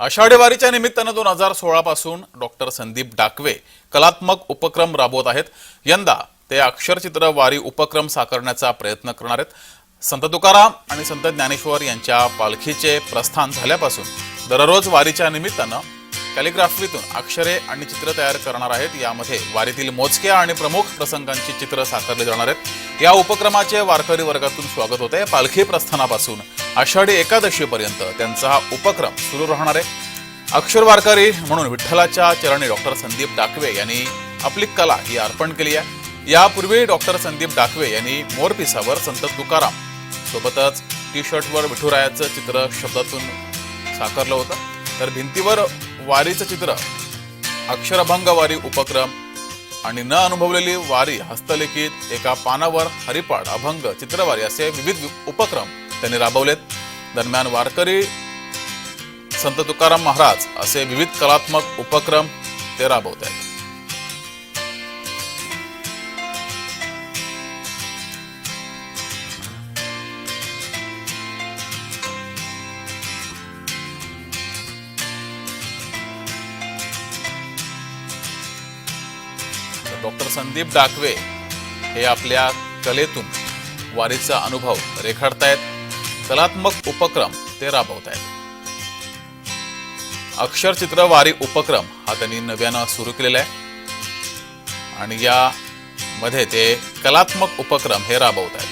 आषाढी वारीच्या निमित्तानं दोन हजार सोळा पासून डॉक्टर संदीप डाकवे कलात्मक उपक्रम राबवत आहेत. यंदा ते अक्षरचित्र वारी उपक्रम साकारण्याचा प्रयत्न करणार आहेत. संत तुकाराम आणि संत ज्ञानेश्वर यांच्या पालखीचे प्रस्थान झाल्यापासून दररोज वारीच्या निमित्तानं कॅलिग्राफीतून अक्षरे आणि चित्र तयार करणार आहेत. यामध्ये वारीतील मोजक्या आणि प्रमुख प्रसंगांची चित्र साकारली जाणार आहेत. या उपक्रमाचे वारकरी वर्गातून स्वागत होते पालखी प्रस्थानापासून आषाढी एकादशीपर्यंत त्यांचा हा उपक्रम सुरू राहणार आहे. अक्षर वारकरी म्हणून विठ्ठलाच्या चरणी डॉक्टर संदीप डाकवे यांनी आपली कला ही अर्पण केली आहे. यापूर्वी डॉक्टर संदीप डाकवे यांनी मोरपिसावर संत तुकाराम सोबतच टी शर्टवर विठुरायाचं चित्र शब्दातून साकारलं होतं. तर भिंतीवर वारीचं चित्र अक्षरभंग वारी उपक्रम आणि न अनुभवलेली वारी हस्तलिखित एका पानावर हरिपाठ अभंग चित्रवारी असे विविध उपक्रम त्यांनी राबवलेत. दरम्यान वारकरी संत तुकाराम महाराज असे विविध कलात्मक उपक्रम ते राबवत आहेत. डॉक्टर संदीप डाकवे हे आपल्या कलेतून वारीचा अनुभव रेखाडतायत कलात्मक उपक्रम ते राबवतायत अक्षरचित्र वारी उपक्रम हा त्यांनी नव्यानं सुरू केलेला आहे. आणि या मध्ये ते कलात्मक उपक्रम हे राबवत आहेत.